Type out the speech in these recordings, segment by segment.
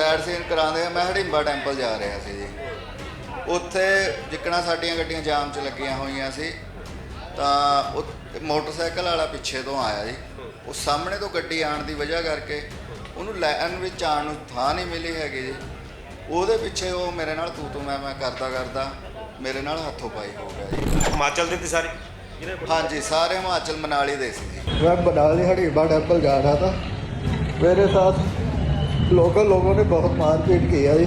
Side scene ਕਰਾਉਂਦੇ ਆ ਮੈਂ ਹੜਿੰਬਾ ਟੈਂਪਲ ਜਾ ਰਿਹਾ ਸੀ ਜੀ ਉੱਥੇ ਜਿੱਕਣਾ ਸਾਡੀਆਂ ਗੱਡੀਆਂ ਜਾਮ 'ਚ ਲੱਗੀਆਂ ਹੋਈਆਂ ਸੀ ਤਾਂ ਉਹ ਮੋਟਰਸਾਈਕਲ ਵਾਲਾ ਪਿੱਛੇ ਤੋਂ ਆਇਆ ਜੀ ਉਹ ਸਾਹਮਣੇ ਤੋਂ ਗੱਡੀ ਆਉਣ ਦੀ ਵਜ੍ਹਾ ਕਰਕੇ ਉਹਨੂੰ ਲਾਈਨ ਵਿੱਚ ਆਉਣ ਨੂੰ ਥਾਂ ਨਹੀਂ ਮਿਲੀ ਹੈਗੀ ਜੀ ਉਹਦੇ ਪਿੱਛੇ ਉਹ ਮੇਰੇ ਨਾਲ ਤੂੰ ਤੂੰ ਮੈਂ ਮੈਂ ਕਰਦਾ ਕਰਦਾ ਮੇਰੇ ਨਾਲ ਹੱਥੋਂ ਪਾਈ ਹੋ ਗਿਆ ਜੀ ਹਿਮਾਚਲ ਦੇ ਤੇ ਸਾਰੇ ਜਿਹਨੇ ਹਾਂਜੀ ਸਾਰੇ ਹਿਮਾਚਲ ਮਨਾਲੀ ਦੇ ਸੀ ਜੀ मैं मनाली हड़ीबा टेम्पल जा रहा था मेरे साथ ਲੋਕਲ ਲੋਕਾਂ ਨੇ ਬਹੁਤ ਮਾਰਪੀਟ ਕੀਤੀ ਆ ਜੀ।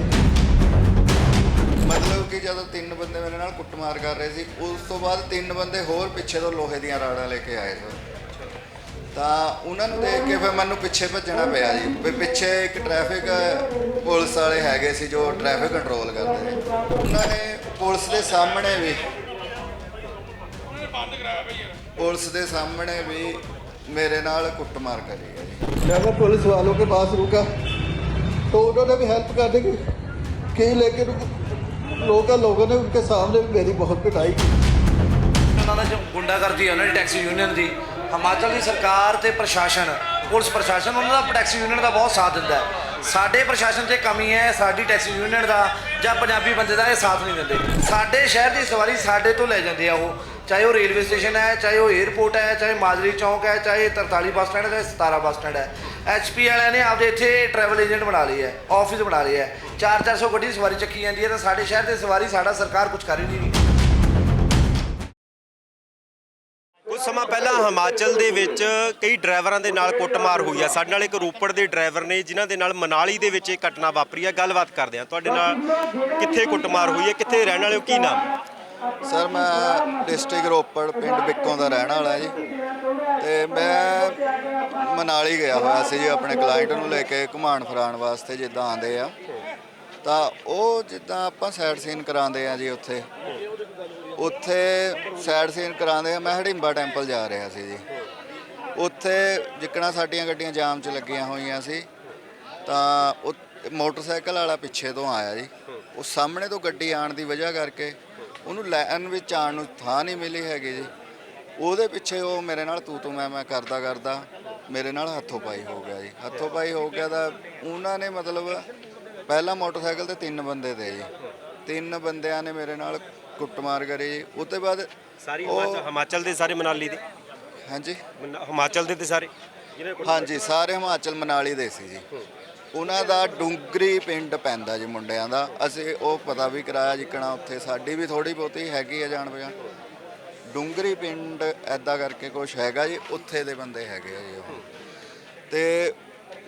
ਮਤਲਬ ਕਿ ਜਦੋਂ ਤਿੰਨ ਬੰਦੇ ਮੇਰੇ ਨਾਲ ਕੁੱਟਮਾਰ ਕਰ ਰਹੇ ਸੀ ਉਸ ਤੋਂ ਬਾਅਦ ਤਿੰਨ ਬੰਦੇ ਹੋਰ ਪਿੱਛੇ ਤੋਂ ਲੋਹੇ ਦੀਆਂ ਰਾੜਾਂ ਲੈ ਕੇ ਆਏ ਸਨ ਤਾਂ ਉਹਨਾਂ ਨੂੰ ਦੇਖ ਕੇ ਫਿਰ ਮੈਨੂੰ ਪਿੱਛੇ ਭੱਜਣਾ ਪਿਆ ਜੀ। ਵੀ ਪਿੱਛੇ ਇੱਕ ਟ੍ਰੈਫਿਕ ਪੁਲਿਸ ਵਾਲੇ ਹੈਗੇ ਸੀ ਜੋ ਟ੍ਰੈਫਿਕ ਕੰਟਰੋਲ ਕਰਦੇ ਨੇ। ਉਹਨਾਂ ਨੇ ਪੁਲਿਸ ਦੇ ਸਾਹਮਣੇ ਵੀ ਪੁਲਿਸ ਦੇ ਸਾਹਮਣੇ ਵੀ ਮੇਰੇ ਨਾਲ ਕੁੱਟਮਾਰ ਕਰੀ ਹੈ ਜੀ। ਮੈਂ ਪੁਲਿਸ ਵਾਲੋ ਕੇ ਪਾਸ ਰੁਕਾ? ਉਹਨਾਂ तो उन्होंने भी हेल्प ਕਿ की की लेकिन लोकल लोगों ने उनके सामने भी मेरी बहुत पिटाई की ਉਹਨਾਂ ਨੇ ਗੁੰਡਾਗਰਦੀ ਉਹਨਾਂ ਦੀ ਟੈਕਸੀ ਯੂਨੀਅਨ ਦੀ, ਹਿਮਾਚਲ ਦੀ ਸਰਕਾਰ ਤੇ ਪ੍ਰਸ਼ਾਸਨ, ਪੁਲਿਸ ਪ੍ਰਸ਼ਾਸਨ, ਉਹਨਾਂ ਦਾ ਟੈਕਸੀ ਯੂਨੀਅਨ ਦਾ ਬਹੁਤ ਸਾਥ ਦਿੰਦਾ ਸਾਡੇ ਪ੍ਰਸ਼ਾਸਨ ਤੇ ਕਮੀ ਹੈ, ਸਾਡੀ ਟੈਕਸੀ ਯੂਨੀਅਨ ਦਾ ਜਾਂ ਪੰਜਾਬੀ ਬੰਦੇ ਦਾ ਇਹ ਸਾਥ ਨਹੀਂ ਦਿੰਦੇ। ਸਾਡੇ ਸ਼ਹਿਰ ਦੀ ਸਵਾਰੀ ਸਾਡੇ ਤੋਂ ਲੈ ਜਾਂਦੇ ਆ ਉਹ। ਚਾਹੇ ਉਹ ਰੇਲਵੇ ਸਟੇਸ਼ਨ ਹੈ, ਚਾਹੇ ਉਹ 에ਅਰਪੋਰਟ ਹੈ, ਚਾਹੇ ਮਾਜਰੀ ਚੌਂਕ ਹੈ, ਚਾਹੇ 43 ਬੱਸ ਸਟੈਂਡ ਹੈ, ਚਾਹੇ 17 ਬੱਸ ਸਟੈਂਡ ਹੈ। ਐਚਪੀ ਵਾਲਿਆਂ ਨੇ ਆਪਦੇ ਇੱਥੇ ਟਰੈਵਲ ਏਜੰਟ ਬਣਾ ਲਈ ਹੈ ਆਫਿਸ ਬਣਾ ਲਈ ਹੈ। 4-400 ਗੱਡੀ ਦੀ ਸਵਾਰੀ ਚੱਕੀ ਜਾਂਦੀ ਹੈ ਤਾਂ ਸਾਡੇ ਸ਼ਹਿਰ ਦੀ ਸਵਾਰੀ ਸਾਡਾ ਸਰਕਾਰ ਕੁਝ ਕਰ ਹੀ ਨਹੀਂ ਰਹੀ। ਕੁਝ ਸਮਾਂ ਪਹਿਲਾਂ ਹਿਮਾਚਲ ਦੇ ਵਿੱਚ ਕਈ ਡਰਾਈਵਰਾਂ ਦੇ ਨਾਲ ਕੁੱਟਮਾਰ ਹੋਈ ਆ। ਸਾਡੇ ਨਾਲ ਇੱਕ ਰੋਪੜ ਦੇ ਡਰਾਈਵਰ ਨੇ ਜਿਨ੍ਹਾਂ ਦੇ ਨਾਲ ਮਨਾਲੀ ਦੇ ਵਿੱਚ ਇਹ ਘਟਨਾ ਵਾਪਰੀ ਆ। ਗੱਲਬਾਤ ਕਰਦੇ ਆ ਤੁਹਾਡੇ ਨਾਲ ਕਿੱਥੇ ਕੁੱਟਮਾਰ ਹੋਈ ਹੈ? ਕਿੱਥੇ ਰਹਿਣ ਵਾਲੇ ਹੋ? ਕੀ ਨਾਮ? ਸਰ ਮੈਂ ਡਿਸਟ੍ਰਿਕਟ ਰੋਪੜ ਪਿੰਡ ਬਿੱਕੋਂ ਦਾ ਰਹਿਣ ਵਾਲਾ ਜੀ। ਤੇ ਮੈਂ ਮਨਾਲੀ ਗਿਆ ਹੋਇਆ ਸੀ ਜੀ ਆਪਣੇ ਕਲਾਇੰਟ ਨੂੰ ਲੈ ਕੇ ਘੁਮਾਣ ਫਿਰਾਉਣ ਵਾਸਤੇ ਜਿੱਦਾਂ ਆਂਦੇ ਆ। ਤਾਂ ਉਹ ਜਿੱਦਾਂ ਆਪਾਂ ਸਾਈਡ ਸੀਨ ਕਰਾਉਂਦੇ ਆ ਜੀ ਉੱਥੇ। ਉੱਥੇ ਸਾਈਡ ਸੀਨ ਕਰਾਉਂਦੇ ਆ, ਮੈਂ ਹੜਿੰਬਾ ਟੈਂਪਲ ਜਾ ਰਿਹਾ ਸੀ ਜੀ। ਉੱਥੇ ਜਿੱਕਣਾ ਸਾਡੀਆਂ ਗੱਡੀਆਂ ਜਾਮ 'ਚ ਲੱਗੀਆਂ ਹੋਈਆਂ ਸੀ। ਤਾਂ ਉਹ ਮੋਟਰਸਾਈਕਲ ਵਾਲਾ ਪਿੱਛੇ ਤੋਂ ਆਇਆ ਜੀ। ਉਹ ਸਾਹਮਣੇ ਤੋਂ ਗੱਡੀ ਆਉਣ ਦੀ ਵਜ੍ਹਾ ਕਰਕੇ ਉਹਨੂੰ ਲਾਈਨ ਵਿੱਚ ਆਉਣ ਨੂੰ ਥਾਂ ਨਹੀਂ ਮਿਲੀ ਹੈਗੀ ਜੀ। ਉਹਦੇ ਪਿੱਛੇ ਉਹ ਮੇਰੇ ਨਾਲ ਤੂੰ ਤੂੰ ਮੈਂ ਮੈਂ ਕਰਦਾ ਕਰਦਾ ਮੇਰੇ ਨਾਲ ਹੱਥੋਂ ਪਾਈ ਹੋ ਗਿਆ ਜੀ। ਹੱਥੋਂ ਪਾਈ ਹੋ ਗਿਆ ਤਾਂ ਉਹਨਾਂ ਨੇ ਮਤਲਬ ਪਹਿਲਾ ਮੋਟਰਸਾਈਕਲ ਤੇ ਤਿੰਨ ਬੰਦੇ ਤੇ ਜੀ। ਤਿੰਨ ਬੰਦਿਆਂ ਨੇ ਮੇਰੇ ਨਾਲ ਕੁੱਟਮਾਰ ਕਰੀ ਜੀ। ਉਸ ਤੋਂ ਬਾਅਦ ਸਾਰੀ ਹਿਮਾਚਲ ਹਿਮਾਚਲ ਦੇ ਸਾਰੇ ਮਨਾਲੀ ਦੇ? ਹਾਂਜੀ। ਮਨ- ਹਿਮਾਚਲ ਦੇ ਤੇ ਸਾਰੇ? ਜਿਹਨੇ ਹਾਂਜੀ ਸਾਰੇ ਹਿਮਾਚਲ ਮਨਾਲੀ ਦੇ ਸੀ ਜੀ। ਉਹਨਾਂ ਦਾ ਡੁੰਗਰੀ ਪਿੰਡ ਪੈਂਦਾ ਜੀ ਮੁੰਡਿਆਂ ਦਾ। ਅਸੀਂ ਉਹ ਪਤਾ ਵੀ ਕਰਾਇਆ ਜਿੱਕਣਾ ਉੱਥੇ ਸਾਡੀ ਵੀ ਥੋੜੀ ਬਹੁਤੀ ਹੈਗੀ ਆ ਜਾਣ ਪਛਾਣ ਡੁੰਗਰੀ ਪਿੰਡ ਐਦਾਂ ਕਰਕੇ ਕੁਝ ਹੈਗਾ ਜੀ ਉੱਥੇ ਦੇ ਬੰਦੇ ਹੈਗੇ ਆ ਜੀ ਉਹ। ਤੇ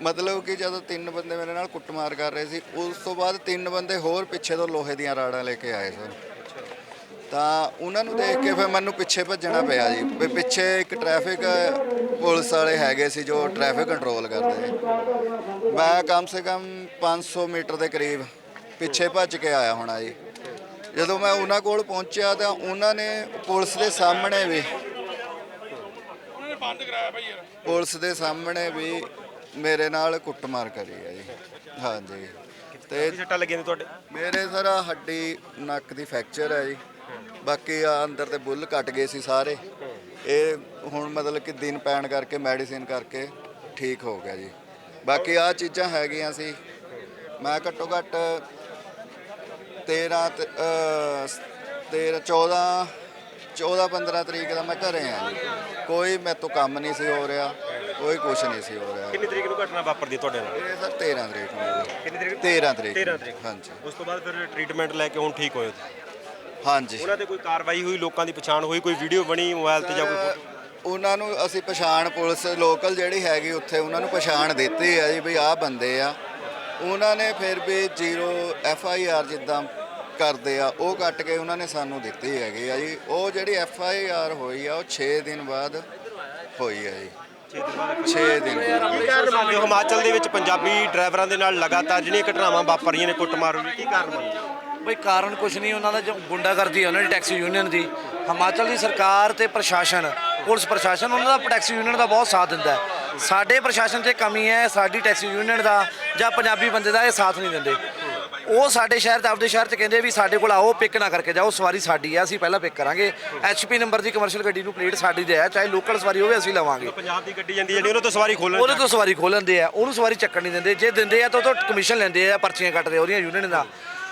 ਮਤਲਬ ਕਿ ਜਦੋਂ ਤਿੰਨ ਬੰਦੇ ਮੇਰੇ ਨਾਲ ਕੁੱਟਮਾਰ ਕਰ ਰਹੇ ਸੀ ਉਸ ਤੋਂ ਬਾਅਦ ਤਿੰਨ ਬੰਦੇ ਹੋਰ ਪਿੱਛੇ ਤੋਂ ਲੋਹੇ ਦੀਆਂ ਰਾੜਾਂ ਲੈ ਕੇ ਆਏ ਸਨ। ਤਾਂ ਉਹਨਾਂ ਨੂੰ ਦੇਖ ਕੇ ਫਿਰ ਮੈਨੂੰ ਪਿੱਛੇ ਭੱਜਣਾ ਪਿਆ ਜੀ। ਵੀ ਪਿੱਛੇ ਇੱਕ ਟ੍ਰੈਫਿਕ ਪੁਲਿਸ ਵਾਲੇ ਹੈਗੇ ਸੀ ਜੋ ਟ੍ਰੈਫਿਕ ਕੰਟਰੋਲ ਕਰਦੇ ਮੈਂ ਕਮ ਸੇ ਕਮ 500 ਮੀਟਰ ਦੇ ਕਰੀਬ ਪਿੱਛੇ ਭੱਜ ਕੇ ਆਇਆ ਹੋਣਾ ਜੀ। ਜਦੋਂ ਮੈਂ ਉਹਨਾਂ ਕੋਲ ਪਹੁੰਚਿਆ ਤਾਂ ਉਹਨਾਂ ਨੇ ਪੁਲਿਸ ਦੇ ਸਾਹਮਣੇ ਵੀ ਪੁਲਿਸ ਦੇ ਸਾਹਮਣੇ ਵੀ ਮੇਰੇ ਨਾਲ ਕੁੱਟਮਾਰ ਕਰੀ ਹੈ ਜੀ। ਹਾਂਜੀ। ਤੇ ਸੱਟਾਂ ਲੱਗੀਆਂ ਨੇ ਤੁਹਾਡੇ? ਮੇਰੇ ਸਰ ਹੱਡੀ ਨੱਕ ਦੀ ਫ੍ਰੈਕਚਰ ਹੈ ਜੀ। ਬਾਕੀ ਆ ਅੰਦਰ ਤੇ ਬੁੱਲ ਕੱਟ ਗਏ ਸੀ ਸਾਰੇ। ਇਹ ਹੁਣ ਮਤਲਬ ਕਿ ਦਿਨ ਪੈਣ ਕਰਕੇ ਮੈਡੀਸਿਨ ਕਰਕੇ ਠੀਕ ਹੋ ਗਿਆ ਜੀ। ਬਾਕੀ ਆ ਚੀਜ਼ਾਂ ਹੈਗੀਆਂ ਸੀ। ਮੈਂ ਘੱਟੋ ਘੱਟ 13 ਤੇ, ਅਹ, 13 14 14 15 ਤਰੀਕ ਦਾ ਮੈਂ ਘਰੇ ਆ ਜੀ। ਕੋਈ ਮੇਰੇ ਤੋਂ ਕੰਮ ਨਹੀਂ ਸੀ ਹੋ ਰਿਹਾ ਕੋਈ ਕੁਝ ਨਹੀਂ ਸੀ ਹੋ ਰਿਹਾ। ਕਿੰਨੀ ਤਰੀਕ ਨੂੰ ਘਟਨਾ ਵਾਪਰਦੀ ਤੁਹਾਡੇ ਨਾਲ? ਇਹ ਸਰ 13 ਤਰੀਕ ਨੂੰ ਜੀ। ਕਿੰਨੀ ਤਰੀਕ 13 ਤਰੀਕ 13 ਨੂੰ। ਤਰੀਕ। ਹਾਂਜੀ। ਉਸ ਤੋਂ ਬਾਅਦ ਫਿਰ ਟ੍ਰੀਟਮੈਂਟ ਲੈ ਕੇ ਹੁਣ ਠੀਕ ਹੋਏ ਤੁਸੀਂ ਹਾਂਜੀ। ਉਹਨਾਂ ਤੇ ਕੋਈ ਕਾਰਵਾਈ ਹੋਈ ਲੋਕਾਂ ਦੀ ਪਛਾਣ ਹੋਈ ਕੋਈ ਵੀਡੀਓ ਬਣੀ ਮੋਬਾਈਲ ਤੇ ਜਾਂ ਕੋਈ ਫੋਟੋ ਉਹਨਾਂ ਨੂੰ ਅਸੀਂ ਪਛਾਣ ਪੁਲਿਸ ਲੋਕਲ ਜਿਹੜੀ ਹੈਗੀ ਉੱਥੇ ਉਹਨਾਂ ਨੂੰ ਪਛਾਣ ਦਿੱਤੀ ਹੈ ਜੀ ਵੀ ਆਹ ਬੰਦੇ ਆ। ਉਹਨਾਂ ਨੇ ਫਿਰ ਵੀ ਜ਼ੀਰੋ ਐਫ ਆਈ ਆਰ ਜਿੱਦਾਂ ਕਰਦੇ ਆ ਉਹ ਕੱਟ ਕੇ ਉਹਨਾਂ ਨੇ ਸਾਨੂੰ ਦਿੱਤੀ ਹੈਗੀ ਆ ਜੀ। ਉਹ ਜਿਹੜੀ ਐਫ ਆਈ ਆਰ ਹੋਈ ਆ ਉਹ 6 ਦਿਨ ਬਾਅਦ ਹੋਈ ਆ ਜੀ। 6 ਦਿਨ ਬਾਅਦ। ਕੀ ਕਾਰਨ ਮੰਨਦੇ ਹੋ? ਹਿਮਾਚਲ ਦੇ ਵਿੱਚ ਪੰਜਾਬੀ ਡਰਾਈਵਰਾਂ ਦੇ ਨਾਲ ਲਗਾਤਾਰ ਜਿਹੜੀਆਂ ਘਟਨਾਵਾਂ ਵਾਪਰ ਰਹੀਆਂ ਨੇ ਕੁੱਟਮਾਰ ਹੋਈ ਕੀ ਕਾਰਨ ਮੰਨਦੇ ਹੋ? ਬਈ ਕਾਰਨ ਕੁਛ ਨਹੀਂ ਉਹਨਾਂ ਦਾ ਜੋ ਗੁੰਡਾਗਰਦੀ ਹੈ ਉਹਨਾਂ ਦੀ ਟੈਕਸੀ ਯੂਨੀਅਨ ਦੀ। ਹਿਮਾਚਲ ਦੀ ਸਰਕਾਰ ਤੇ ਪ੍ਰਸ਼ਾਸਨ ਪੁਲਿਸ ਪ੍ਰਸ਼ਾਸਨ ਉਹਨਾਂ ਦਾ ਟੈਕਸੀ ਯੂਨੀਅਨ ਦਾ ਬਹੁਤ ਸਾਥ ਦਿੰਦਾ ਹੈ। ਸਾਡੇ ਪ੍ਰਸ਼ਾਸਨ 'ਚ ਕਮੀ ਹੈ ਸਾਡੀ ਟੈਕਸੀ ਯੂਨੀਅਨ ਦਾ ਜਾਂ ਪੰਜਾਬੀ ਬੰਦੇ ਦਾ ਇਹ ਸਾਥ ਨਹੀਂ ਦਿੰਦੇ। ਉਹ ਸਾਡੇ ਸ਼ਹਿਰ ਤੇ ਆਪਦੇ ਸ਼ਹਿਰ 'ਚ ਕਹਿੰਦੇ ਵੀ ਸਾਡੇ ਕੋਲ ਆਓ ਪਿਕ ਨਾ ਕਰਕੇ ਜਾਓ ਸਵਾਰੀ ਸਾਡੀ ਆ ਅਸੀਂ ਪਹਿਲਾਂ ਪਿਕ ਕਰਾਂਗੇ। ਐਚਪੀ ਨੰਬਰ ਦੀ ਕਮਰਸ਼ੀਅਲ ਗੱਡੀ ਨੂੰ ਪਲੇਟ ਸਾਡੀ ਦੇ ਹੈ ਚਾਹੇ ਲੋਕਲ ਸਵਾਰੀ ਹੋਵੇ ਅਸੀਂ ਲਵਾਂਗੇ। ਪੰਜਾਬ ਦੀ ਗੱਡੀ ਜਾਂਦੀ ਜਿਹੜੀ ਉਹਨਾਂ ਤੋਂ ਸਵਾਰੀ ਖੋਲਣ ਉਹਦੇ ਤੋਂ ਸਵਾਰੀ ਖੋਹ ਲੈਂਦੇ ਆ ਉਹਨੂੰ ਸਵਾਰੀ ਚੱਕਣ ਨਹੀਂ ਦਿੰਦੇ। ਜੇ ਦਿੰਦੇ ਆ ਤਾਂ ਉਹ ਤੋਂ ਕਮਿਸ਼ਨ ਲੈਂਦੇ ਆ ਪਰਚੀਆਂ ਕੱਟਦੇ ਆ ਉਹਦੀਆਂ ਯੂਨੀਅਨ ਦਾ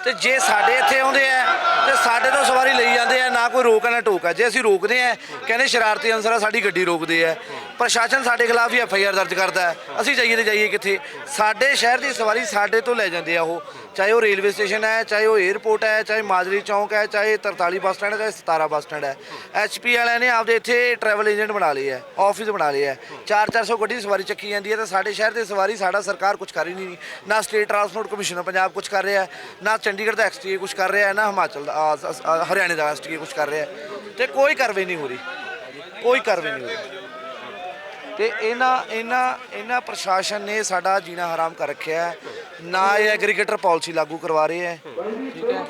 ਤੇ ਜੇ ਸਾਡੇ ਇੱਥੇ ਆਉਂਦੇ ਆ ਤੇ ਸਾਡੇ ਤੋਂ ਸਵਾਰੀ ਲਈ ਜਾਂਦੇ ਆ ਨਾ ਕੋਈ ਰੋਕ ਆ ਨਾ ਟੋਕ ਆ। ਜੇ ਅਸੀਂ ਰੋਕਦੇ ਆ ਕਹਿੰਦੇ ਸ਼ਰਾਰਤੀ ਅਨਸਰ ਆ ਸਾਡੀ ਗੱਡੀ ਰੋਕਦੇ ਆ। ਪ੍ਰਸ਼ਾਸਨ ਸਾਡੇ ਖਿਲਾਫ ਹੀ ਐਫ ਆਈ ਆਰ ਦਰਜ ਕਰਦਾ ਅਸੀਂ ਜਾਈਏ ਤੇ ਜਾਈਏ ਕਿੱਥੇ? ਸਾਡੇ ਸ਼ਹਿਰ ਦੀ ਸਵਾਰੀ ਸਾਡੇ ਤੋਂ ਲੈ ਜਾਂਦੇ ਆ ਉਹ। ਚਾਹੇ ਉਹ ਰੇਲਵੇ ਸਟੇਸ਼ਨ ਹੈ ਚਾਹੇ ਉਹ 에ਅਰਪੋਰਟ ਹੈ ਚਾਹੇ ਮਾਜਰੀ ਚੌਂਕ ਹੈ ਚਾਹੇ 43 ਬੱਸ ਸਟੈਂਡ ਹੈ ਚਾਹੇ 17 ਬੱਸ ਸਟੈਂਡ ਹੈ। ਐਚਪੀ ਵਾਲਿਆਂ ਨੇ ਆਪਦੇ ਇੱਥੇ ਟਰੈਵਲ ਏਜੰਟ ਬਣਾ ਲਏ ਹੈ ਆਫਿਸ ਬਣਾ ਲਏ ਹੈ। 4-400 ਗੱਡੀ ਸਵਾਰੀ ਚੱਕੀ ਜਾਂਦੀ ਹੈ ਤੇ ਸਾਡੇ ਸ਼ਹਿਰ ਦੀ ਸਵਾਰੀ ਸਾਡਾ ਸਰਕਾਰ ਕੁਝ ਕਰ ਹੀ ਨਹੀਂ ਨਾ ਸਟੇਟ ਟਰਾਂਸਪੋਰਟ ਕਮਿਸ਼ਨ ਪੰਜਾਬ ਕੁਝ ਕਰ ਰਿਹਾ ਨਾ ਚੰਡੀਗੜ੍ਹ ਦਾ ਐਕਸਟੀਏ ਕੁਝ ਕਰ ਰਿਹਾ ਹੈ, ਨਾ ਹਿਮਾਚਲ ਦਾ ਆ, ਸ- ਆ, ਹਰਿਆਣੇ ਦਾ ਐਕਸਟੀਏ ਕੁਝ ਕਰ ਰਿਹਾ ਹੈ। ਤੇ ਕੋਈ ਕਾਰਵਾਈ ਨਹੀਂ ਹੋ ਰਹੀ। ਕੋਈ ਕਾਰਵਾਈ ਨਹੀਂ ਹੋ ਰਹੀ। ਤੇ ਇਹਨਾਂ ਇਹਨਾਂ ਇਹਨਾਂ ਪ੍ਰਸ਼ਾਸਨ ਨੇ ਸਾਡਾ ਜੀਣਾ ਹਰਾਮ ਕਰ ਰੱਖਿਆ ਹੈ। ਨਾ ਇਹ ਐਗਰੀਗੇਟਰ ਪਾਲਿਸੀ ਲਾਗੂ ਕਰਵਾ ਰਹੇ ਹੈ। ਠੀਕ ਹੈ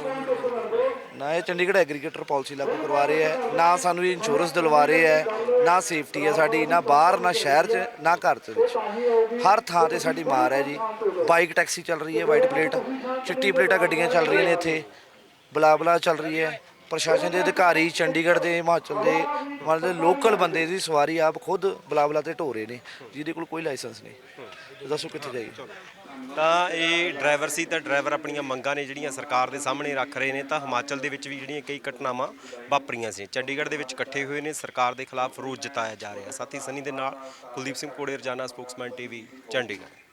ਨਾ ਇਹ ਚੰਡੀਗੜ੍ਹ ਐਗਰੀਗੇਟਰ ਪਾਲਿਸੀ ਲਾਗੂ ਕਰਵਾ ਰਹੇ ਹੈ। ਨਾ ਸਾਨੂੰ ਇੰਸ਼ੋਰੈਂਸ ਦਿਲਵਾ ਰਹੇ ਹੈ। ਨਾ ਸੇਫਟੀ ਹੈ ਸਾਡੀ, ਨਾ ਬਾਹਰ, ਨਾ ਸ਼ਹਿਰ 'ਚ, ਨਾ ਘਰ 'ਚ ਵਿੱਚ। ਹਰ ਥਾਂ ਤੇ ਸਾਡੀ ਮਾਰ ਹੈ ਜੀ। ਬਾਈਕ ਟੈਕਸੀ ਚੱਲ ਰਹੀ ਹੈ ਵਾਈਟ ਪਲੇਟ ਚਿੱਟੀ ਪਲੇਟਾਂ ਗੱਡੀਆਂ ਚੱਲ ਰਹੀਆਂ ਨੇ ਇੱਥੇ। ਬਲਾ ਬਲਾ ਚੱਲ ਰਹੀ ਹੈ। ਪ੍ਰਸ਼ਾਸਨ ਦੇ ਅਧਿਕਾਰੀ ਚੰਡੀਗੜ੍ਹ ਦੇ ਹਿਮਾਚਲ ਦੇ ਮਤਲਬ ਲੋਕਲ ਬੰਦੇ ਦੀ ਸਵਾਰੀ ਆਪ ਖੁਦ ਬਲਾ ਤੇ ਢੋ ਰਹੇ ਨੇ, ਜਿਹਦੇ ਕੋਲ ਕੋਈ ਲਾਇਸੈਂਸ ਨਹੀਂ। ਦੱਸੋ ਕਿੱਥੇ ਜਾਈਏ? ਤਾਂ ਇਹ ਡਰਾਈਵਰ ਸੀ, ਤਾਂ ਡਰਾਈਵਰ ਆਪਣੀਆਂ ਮੰਗਾਂ ਨੇ ਜਿਹੜੀਆਂ ਸਰਕਾਰ ਦੇ ਸਾਹਮਣੇ ਰੱਖ ਰਹੇ ਨੇ, ਤਾਂ ਹਿਮਾਚਲ ਦੇ ਵਿੱਚ ਵੀ ਜਿਹੜੀਆਂ ਕਈ ਘਟਨਾਵਾਂ ਵਾਪਰੀਆਂ ਸੀ। ਚੰਡੀਗੜ੍ਹ ਦੇ ਵਿੱਚ ਇਕੱਠੇ ਹੋਏ ਨੇ, ਸਰਕਾਰ ਦੇ ਖਿਲਾਫ ਰੋਸ ਜਤਾਇਆ ਜਾ ਰਿਹਾ। ਸਾਥੀ ਸਨੀ ਦੇ ਨਾਲ ਕੁਲਦੀਪ ਸਿੰਘ ਕੋੜੇ, ਰਜਾਨਾ ਸਪੋਕਸਮੈਨ ਟੀਵੀ ਚੰਡੀਗੜ੍ਹ।